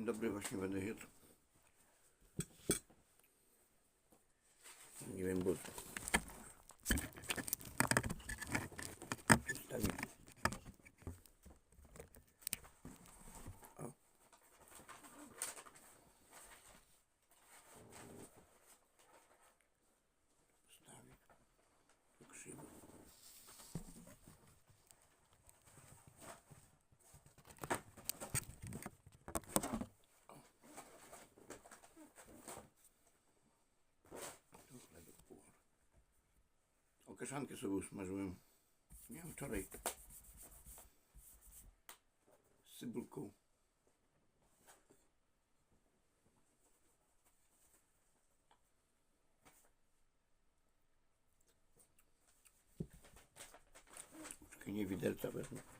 Będę jadł. Nie wiem, bo... Przedstawię. O. Przedstawię. To krzywo. Kaszankę sobie usmażyłem. Wiem, wczoraj. Z cybulką. Troszkę nie widelca wezmę.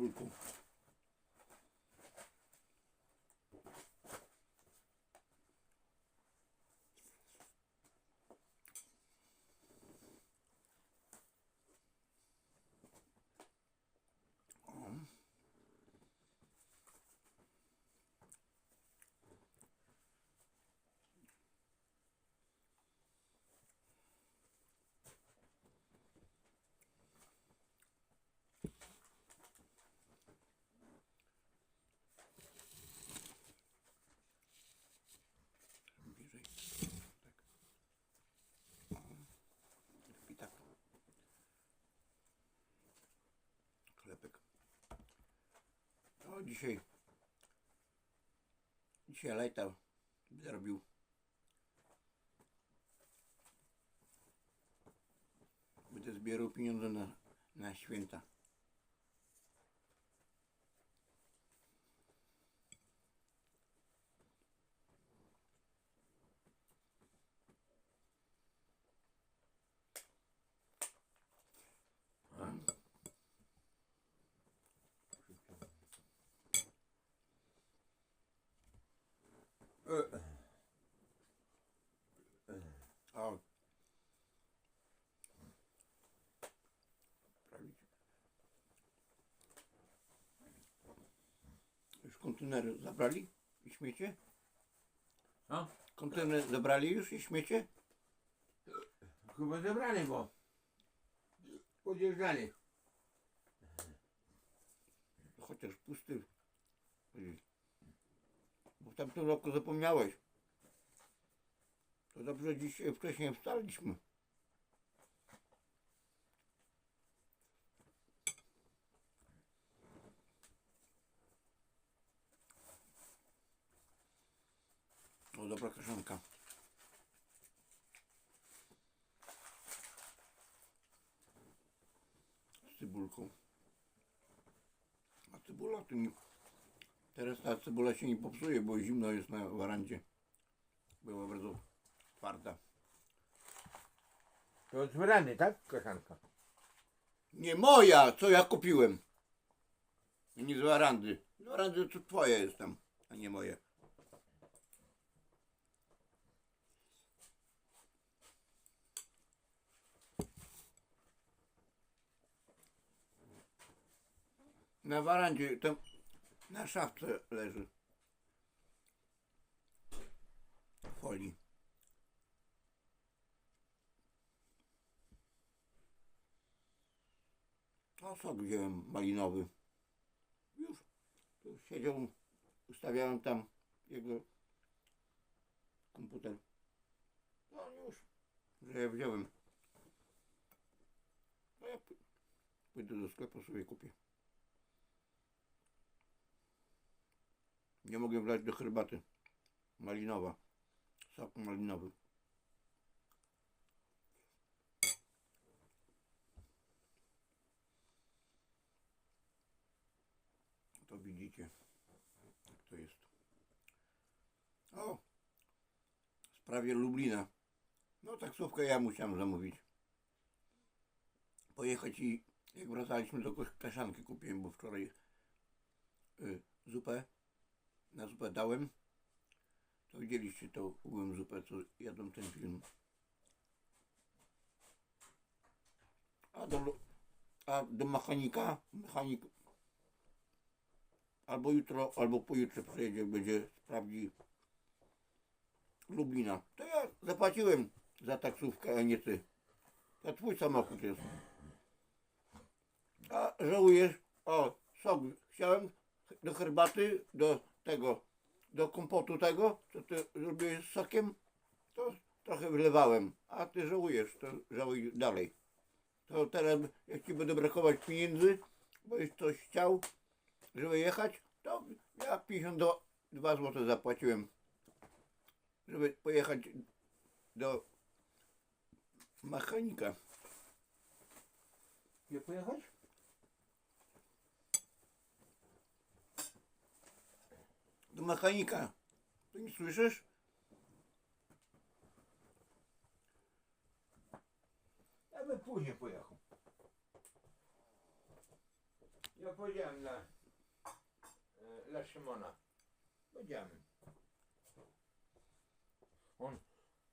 Z cybulką. O. Bliżej. Tak. O. I tak. Chlebek. Dzisiaj. Dzisiaj lejta zrobił. Będę zbierał pieniądze na, na święta. O. Prawić. Już kontenery zabrali i śmiecie? No, Kontener zabrali już i śmiecie? chyba zebrali, bo podjeżdżali. Chociaż pusty. Bo w tamtym roku zapomniałeś. To dobrze dzisiaj wcześniej wstaliśmy. O, dobra kaszanka. Z cybulką. A cebula to nie... Teraz ta cebula się nie popsuje, bo zimno jest na warandzie. Była bardzo twarda. To z wyrany, tak? Koszanka. Nie moja, co ja kupiłem. Nie z warandy. Z warandy to twoje jest tam, a nie moje. Na warandzie, tam na szafce leży. W folii. No sok wziąłem malinowy. Już. Tu siedział, ustawiałem tam jego komputer. No już, że ja wziąłem. Pójdę do sklepu sobie kupię. Nie mogę wlać do herbaty. Malinowa. Sok malinowy. To widzicie, jak to jest. O! W sprawie Lublina. No taksówkę ja musiałem zamówić. Pojechać i jak wracaliśmy do Kosz- Kaszanki kupiłem, bo wczoraj y, zupę na zupę dałem. To widzieliście to ułem zupę, co jadą ten film. A do, a do mechanika, mechanik albo jutro, albo pojutrze przyjedzie, będzie sprawdzi Lublina. To ja zapłaciłem za taksówkę, a nie ty. To twój samochód jest. A żałujesz? O, sok chciałem do herbaty, do tego, do kompotu tego, co ty zrobiłeś z sokiem, to trochę wylewałem. A ty żałujesz, to żałuj dalej. To teraz, jak ci będę brakować pieniędzy, bo już coś chciał, żeby jechać, to ja 52 zł zapłaciłem, żeby pojechać do mechanika. Gdzie pojechać? Do mechanika. Ty nie słyszysz? Ja bym później pojechał. Ja powiedziałem dla, e, dla Szymona. Powiedziałem. On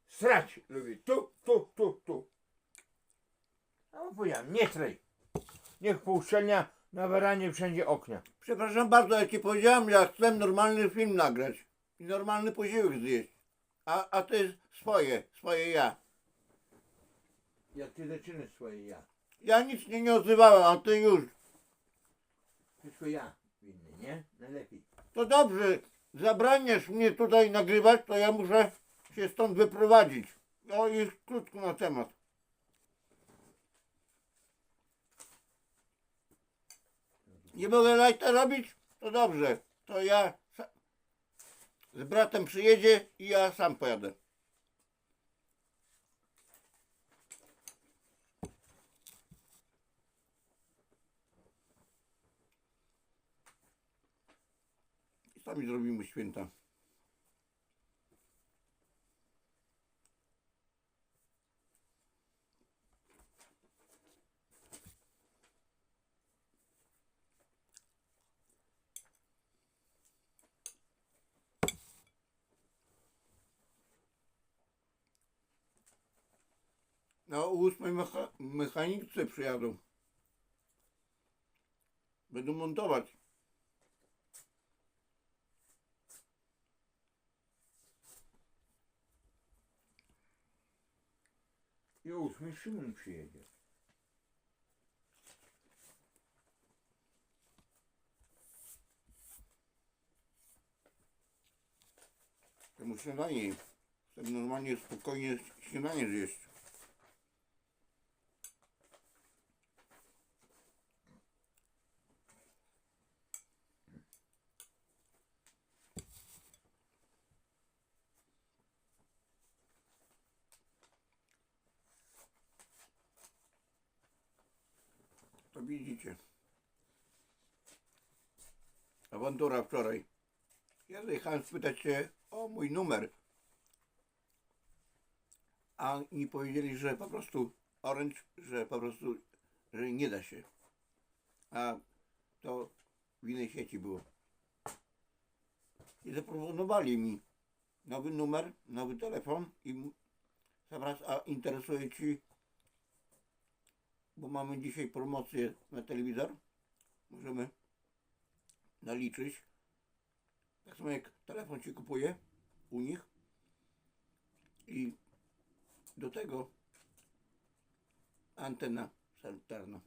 srać lubi. Tu, tu, tu, tu. A on powiedziałem, nie srej. Niech pouszczelnia na weranie wszędzie okna. Przepraszam bardzo, ja ci powiedziałem, ja chcę normalny film nagrać i normalny posiłek zjeść. A, a ty swoje, swoje ja. Jak ty zaczynasz swoje ja. Ja nic nie, nie odzywałem, a ty już. Wszystko ja winny, nie? Najlepiej. To dobrze, zabraniasz mnie tutaj nagrywać, to ja muszę się stąd wyprowadzić. No już krótko na temat. Nie mogę lajta robić? To dobrze. To ja z bratem przyjedzie i ja sam pojadę. I sami zrobimy święta. No, o ósmej mecha- mechanicy przyjadą. Będą montować. I o ósmej Szymon przyjedzie. Muszę śniadanie. Chcę normalnie, spokojnie śniadanie zjeść. To widzicie. Awantura wczoraj. Ja zajechałem spytać się o mój numer. A mi powiedzieli, że po prostu Orange, że po prostu, że nie da się. A to w innej sieci było. I zaproponowali mi nowy numer, nowy telefon i m- sam raz, a interesuje Ci, bo mamy dzisiaj promocję na telewizor, możemy naliczyć. Tak samo jak telefon się kupuje u nich i do tego antena sanitarna.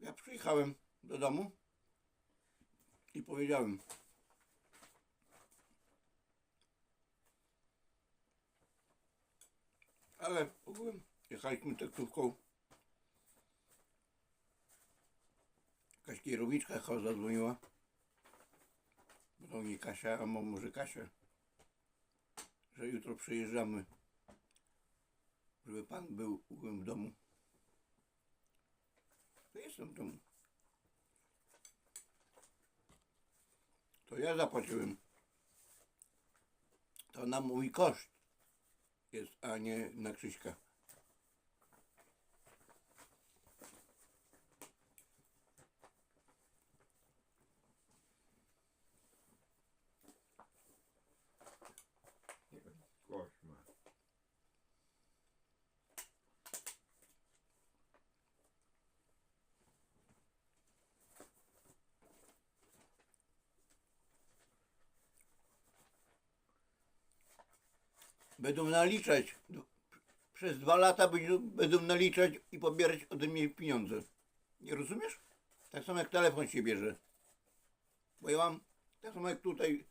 Ja przyjechałem do domu i powiedziałem. Ale ogółem jechaliśmy taksówką jakaś kierowniczka chyba zadzwoniła. Do mnie Kasia, a może Kasia że jutro przyjeżdżamy żeby pan był w domu. To jestem w domu. Ja zapłaciłem. To na mój koszt jest, a nie na Krzyśka. Będą naliczać. do- Przez dwa lata będą naliczać i pobierać ode mnie pieniądze. Nie rozumiesz? Tak samo jak telefon się bierze. Bo ja mam, tak samo jak tutaj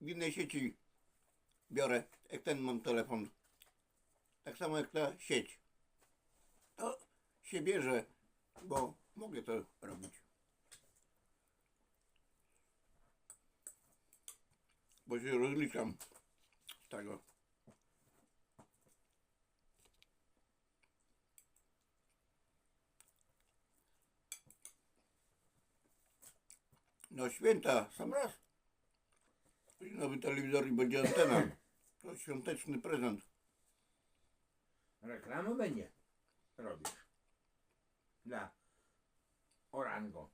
w innej sieci biorę, jak ten mam telefon. Tak samo jak ta sieć. To się bierze, bo mogę to robić. Bo się rozliczam z tego. No święta, sam raz. Będzie Nowy telewizor i będzie antena. To świąteczny prezent. Reklamę będzie robisz. Dla Orango.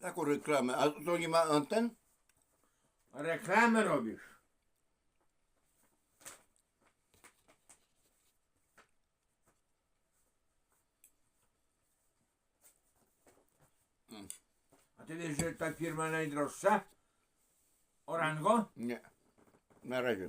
Taką reklamę. A to nie ma anten? Reklamę robisz. A ty wiesz, że ta firma najdroższa? Orango? Nie. Na razie.